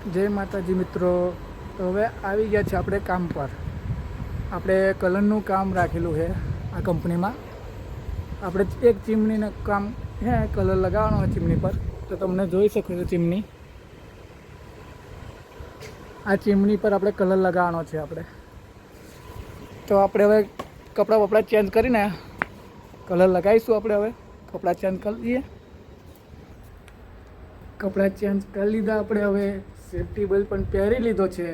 જય માતાજી મિત્રો. હવે આવી ગયા છે આપણે કામ પર. આપણે કલરનું કામ રાખેલું છે આ કંપનીમાં. આપણે એક ચીમનીનું કામ હે કલર લગાવવાનો ચીમની પર. તો તમને જોઈ શકો છો ચીમની. આ ચીમની પર આપણે કલર લગાવવાનો છે આપણે. તો આપણે હવે કપડાં બપડા ચેન્જ કરીને કલર લગાવીશું આપણે હવે. કપડાં ચેન્જ કરી દઈએ કપડાં ચેન્જ કરી લીધા આપણે હવે સેફટી બેલ્ટ પણ પહેરી લીધો છે.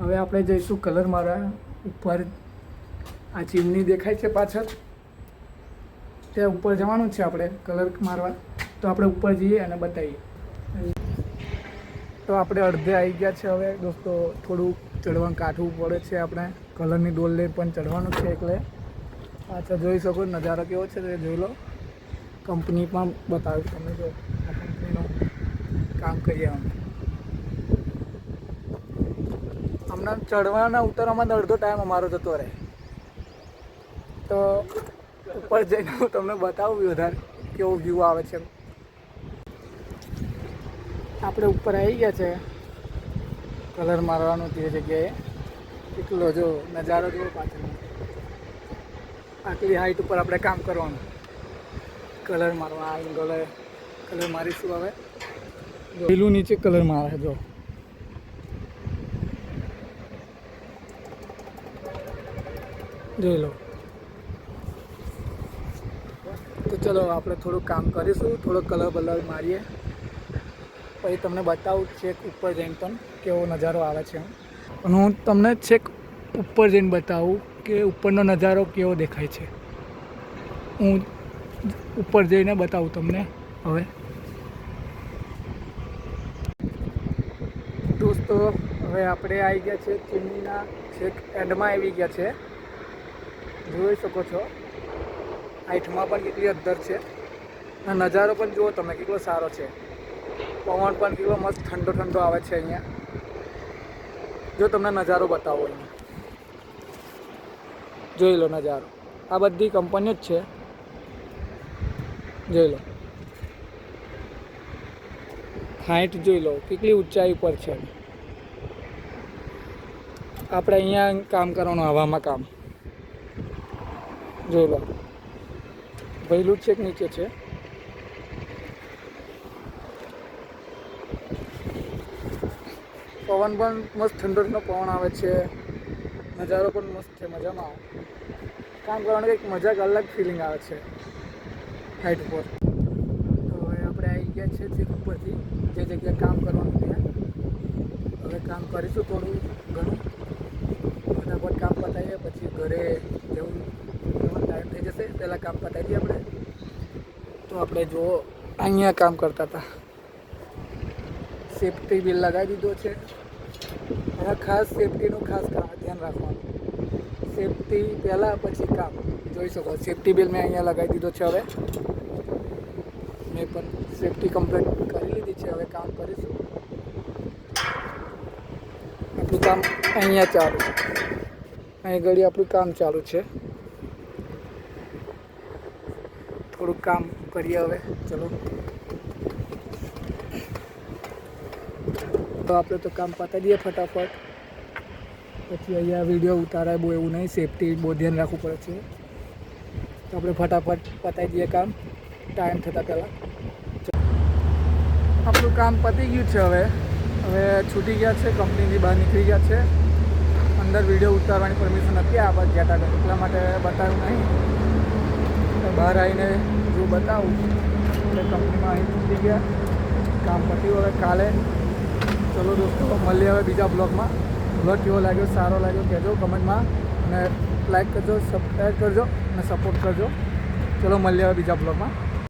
હવે આપણે જઈશું કલર મારવા ઉપર. આ ચીમની દેખાય છે પાછળ. ત્યાં ઉપર જવાનું છે આપણે કલર મારવા. તો આપણે ઉપર જઈએ અને બતાવીએ. તો આપણે અડધે આવી ગયા છે હવે. દોસ્તો થોડું ચડવાનું કાઠવું પડે છે આપણે. કલરની ડોલ લઈ પણ ચડવાનું છે એટલે. પાછળ જોઈ શકો, નજારો કેવો છે તે જોઈ લો. કંપની પણ બતાવ્યું તમે જો આ કંપનીનું કામ કરીએ અમે હમણાં ચડવાના ઉતરવામાં અડધો ટાઈમ અમારો જતો રહે. તો ઉપર જઈને હું તમને બતાવું વધારે કેવો વ્યૂ આવે છે આપણે ઉપર આવી ગયા છે. કલર મારવાનો તે જગ્યાએ. એટલો જો નજારો જો પાછળ આટલી હાઈટ ઉપર આપણે કામ કરવાનું. કલર મારવા આ એંગલે કલર મારીશું હવે. પેલું નીચે કલર મારે, જો. જોઈ લો. તો ચલો આપણે થોડું કામ કરીશું, થોડો કલર બલર મારીએ. પછી તમને બતાવું છેક ઉપર જઈને પણ કેવો નજારો આવે છે પણ હું તમને છેક ઉપર જઈને બતાવું કે ઉપરનો નજારો કેવો દેખાય છે. હું ઉપર જઈને બતાવું તમને હવે. દોસ્તો, હવે આપણે આવી ગયા છે ચીમનીના છેક એન્ડમાં આવી ગયા છે. જોઈ શકો છો. હાઈટમાં પણ કેટલી અદ્ધર છે. અને નજારો પણ જુઓ તમે, કેટલો સારો છે. પવન પણ કેટલો મસ્ત ઠંડો ઠંડો આવે છે અહીંયા. જો તમને નજારો બતાવો અહીંયા. જોઈ લો નજારો. આ બધી કંપનીઓ જ છે. જોઈ લો. હાઈટ જોઈ લો, કેટલી ઊંચાઈ પર છે. આપણે અહીંયા કામ કરવાનું, હવામાં કામ. જોઈ લો. વહેલું છેક નીચે છે? પવન પણ મસ્ત ઠંડો પવન આવે છે. નજારો પણ મસ્ત છે, મજામાં. આવે કામ કરવાની કંઈક મજા અલગ ફિલિંગ આવે છે. હાઈટ ઉપર. તો હવે આપણે આવી ગયા છે છેક ઉપરથી, જે જગ્યાએ કામ કરવાનું ત્યાં હવે કામ કરીશું થોડું ઘણું. ફટાફટ કામ પતાવીએ, પછી ઘરે જવું. ટાઈમ પહેલાં કામ પતાવીએ આપણે. તો આપણે જો અહીંયા કામ કરતા હતા. સેફટી બિલ લગાવી દીધો છે. અને ખાસ સેફટીનું ખાસ ધ્યાન રાખવાનું. સેફટી પહેલાં, પછી કામ. જોઈ શકો સેફટી બિલ મેં અહીંયા લગાવી દીધો છે હવે. મેં પણ સેફટી કમ્પ્લીટ કરી લીધી છે, હવે કામ કરીશું. આપણું કામ અહીંયા ચાલુ અહીં ઘડી આપણું કામ ચાલુ છે. થોડુંક કામ કરીએ હવે. ચલો. તો આપણે તો કામ પતાવી દઈએ ફટાફટ. પછી અહીંયા વીડિયો ઉતારાય બહુ એવું નહીં. સેફટી બહુ ધ્યાન રાખવું પડે છે. તો આપણે ફટાફટ પતાવી દઈએ કામ. ટાઈમ થતાં પહેલાં. આપણું કામ પતી ગયું છે હવે. હવે છૂટી ગયા છે. કંપનીની બહાર નીકળી ગયા છે. અંદર વીડિયો ઉતારવાની પરમિશન નથી. આ ગયા હતા એટલા માટે બતાવ્યું નહીં. બહાર આવીને જો બતાવું એટલે કંપનીમાં અહીં છૂટી ગયા. કામ પત્યું હવે કાલે. ચલો દોસ્તો, મળીએ હવે બીજા બ્લોગમાં. બ્લોગ કેવો લાગ્યો, સારો લાગ્યો, કહેજો કમેન્ટમાં. અને લાઈક કરજો સબસ્ક્રાઈબ કરજો અને સપોર્ટ કરજો. ચલો મળીએ હવે બીજા બ્લોગમાં.